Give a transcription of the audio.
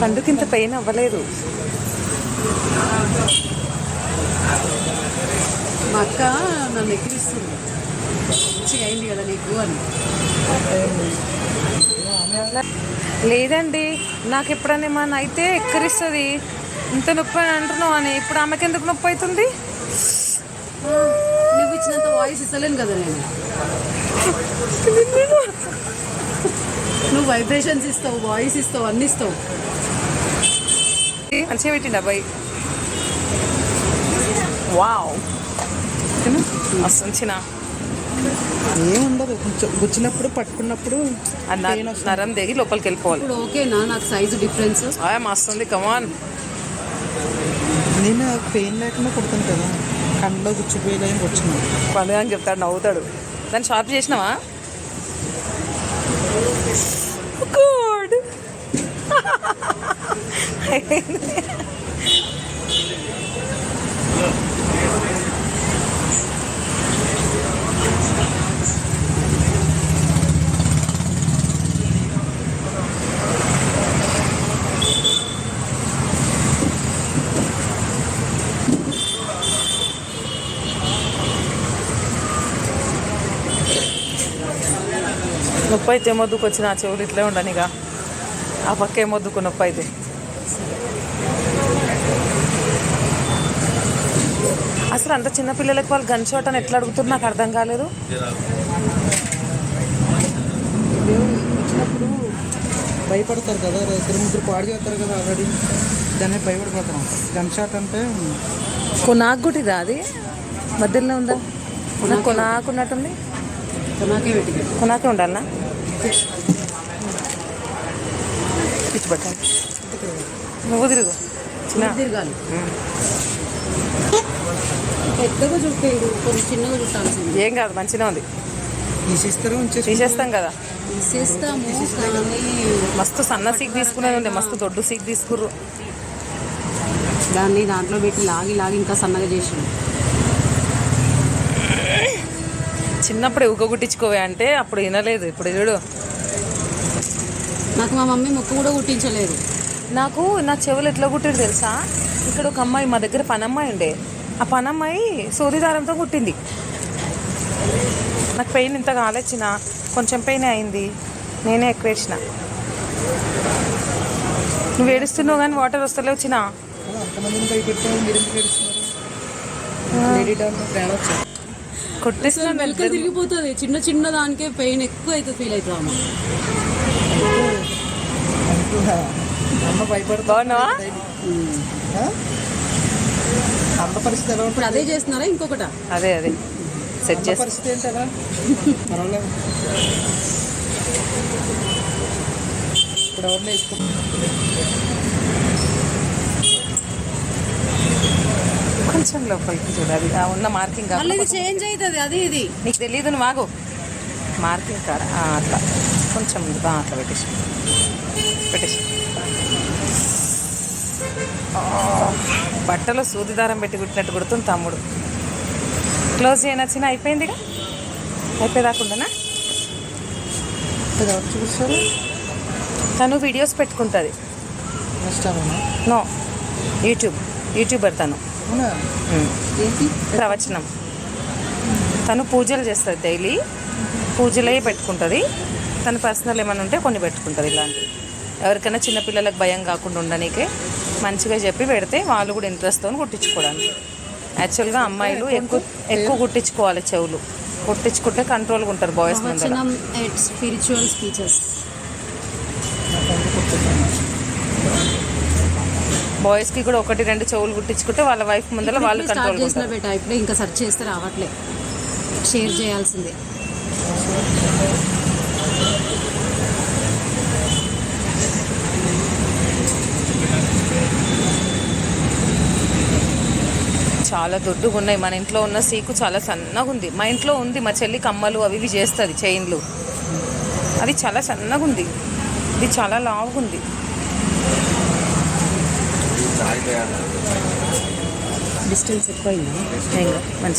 పండుకింత pain అవ్వలేదు. మా అక్క నన్ను ఎక్కిరిస్తుంది. మంచిగా అయింది కదా నీకు అని. లేదండి నాకు ఎప్పుడైనా ఏమన్నా అయితే ఎక్కరిస్తుంది? ఇంత నొప్పి అని అంటున్నావు అని. ఇప్పుడు ఆమెకి ఎందుకు నొప్పి అవుతుంది? నువ్వు ఇచ్చినంత వాయిస్ ఇస్తలేను కదా నేను. వైబ్రేషన్స్ ఇస్తావు వాయిస్ ఇస్తావు అన్ని ఇస్తావు. మంచిగా పెట్టిండు అబ్బాయి. వావ్. అసంచిన ఏముండదు కొంచెం గుచ్చినప్పుడు పట్టుకున్నప్పుడు. నరం దిగి లోపలికి వెళ్ళిపోవాలి. ఇప్పుడు ఓకేనా నాకు సైజు డిఫరెన్స్ మస్తుంది కమాన్ నేను పెయిన్ లేకుండా కుడతాను కదా కళ్ళలో గుచ్చిపోయేలాగా వచ్చినాను పండుగ అని చెప్తాడు నవ్వుతాడు. దాన్ని షార్ప్ చేసినావా? Good. నొప్పి అయితే మొద్దుకు వచ్చిన ఆ చెవులు ఇట్లే ఉండనిగా ఆ పక్క ఏమొద్దుకు నొప్పి అయితే అసలు అంత చిన్న పిల్లలకి వాళ్ళు గన్ షాట్ అని ఎట్లా అడుగుతున్నారు? నాకు అర్థం కాలేదు. వచ్చినప్పుడు భయపడతారు కదా ఇద్దరు ముగ్గురు పాడు చేస్తారు కదా ఆల్రెడీ దాన్ని భయపడిపోతాం. గన్ షాట్ అంటే కొనాకు గుటిదా అది. మధ్యలో ఉందా? నాకు కొనాకున్నట్టుంది. నాకే పెట్టి కొనాకే ఉండాలనా? నువ్వు తిరుగు. తిరగాలి పెద్దగా చుట్టేడు కొంచెం చిన్నగా చుట్టాల్సింది ఏం కాదు మంచిగా ఉంది. తీసిస్తారు తీసేస్తాం కదా. తీసేస్తాము మస్తు సన్న సీక్ తీసుకునేది ఉండే మస్తు దొడ్డు సీక్ తీసుకుర్రు. దాన్ని దాంట్లో పెట్టి లాగి లాగి ఇంకా సన్నగా చేసిండు. చిన్నప్పుడు ఉగ్గ గుట్టించుకోవే అంటే అప్పుడు వినలేదు. ఇప్పుడు చూడు. నాకు మా మమ్మీ ముక్కు కూడా కుట్టించలేదు. నాకు నా చెవులు ఎట్లా కుట్టింది తెలుసా? ఇక్కడ ఒక అమ్మాయి మా దగ్గర పనమ్మాయి ఉండే. ఆ పనమ్మాయి సూది దారంతో కుట్టింది. నాకు పెయిన్ ఇంత కాలేచిన కొంచెం పెయిన్ అయింది. నేనే ఎక్కువ వేసిన నువ్వు ఏడుస్తున్నావు కానీ వాటర్ వస్తలే వచ్చిన కొట్టేసిన వెనక తిరిగిపోతుంది. చిన్న చిన్న దానికే పెయిన్ ఎక్కువ అయితే ఫీల్ అవుతుంది అమ్మ ఇప్పుడు అదే చేస్తున్నారా ఇంకొకట? అదే అదే. సెట్ చేస్తా. పరిస్థితి ఇప్పుడు ఎవరిని కొంచెం లోపలికి చూడాలి ఆ ఉన్న మార్కింగ్ చేంజ్ అవుతుంది అది ఇది. నీకు తెలియదు నువ్వు ఆగు. మార్కింగ్ కాడ అట్లా. కొంచెం. ఆ, అట్లా పెట్టేసి. పెట్టేసి. బట్టలో సూది దారం పెట్టి కుట్టినట్టు కుడుతుంది తమ్ముడు. క్లోజ్ చేయనచ్చిన అయిపోయిందిగా? అయిపోయేదాకుండానా చూపిస్తారు తను వీడియోస్ పెట్టుకుంటుంది. No YouTube. యూట్యూబర్ తను. ప్రవచనం. తను పూజలు చేస్తుంది డైలీ. పూజలే పెట్టుకుంటుంది. తన పర్సనల్ ఏమైనా ఉంటే కొన్ని పెట్టుకుంటుంది ఇలాంటివి. ఎవరికైనా చిన్నపిల్లలకు భయం కాకుండా ఉండడానికే మంచిగా చెప్పి పెడితే వాళ్ళు కూడా ఇంట్రెస్ట్తో కుట్టించుకోవడానికి. యాక్చువల్గా అమ్మాయిలు ఎక్కువ ఎక్కువ కుట్టించుకోవాలి చెవులు. కుట్టించుకుంటే కంట్రోల్గా ఉంటారు బాయ్స్ స్పిరిచువల్ స్పీచెస్ బాయ్స్కి కూడా ఒకటి రెండు చెవులు కుట్టించుకుంటే వాళ్ళ వైఫ్ ముందర వాళ్ళు కంట్రోల్ చేసిన బేటా ఇప్పుడే ఇంకా సర్చ్ చేస్తే రావట్లే. షేర్ చేయాల్సిందే. చాలా దొడ్డుగా ఉన్నాయి. మన ఇంట్లో ఉన్న సీకు చాలా సన్నగా ఉంది. మా ఇంట్లో ఉంది మా చెల్లి కమ్మలు అవి ఇవి చేస్తుంది చైన్లు అది చాలా సన్నగా ఉంది. ఇది చాలా లావుగా ఉంది. డిస్టెన్స్ ఎక్కువ అయిందా మంచి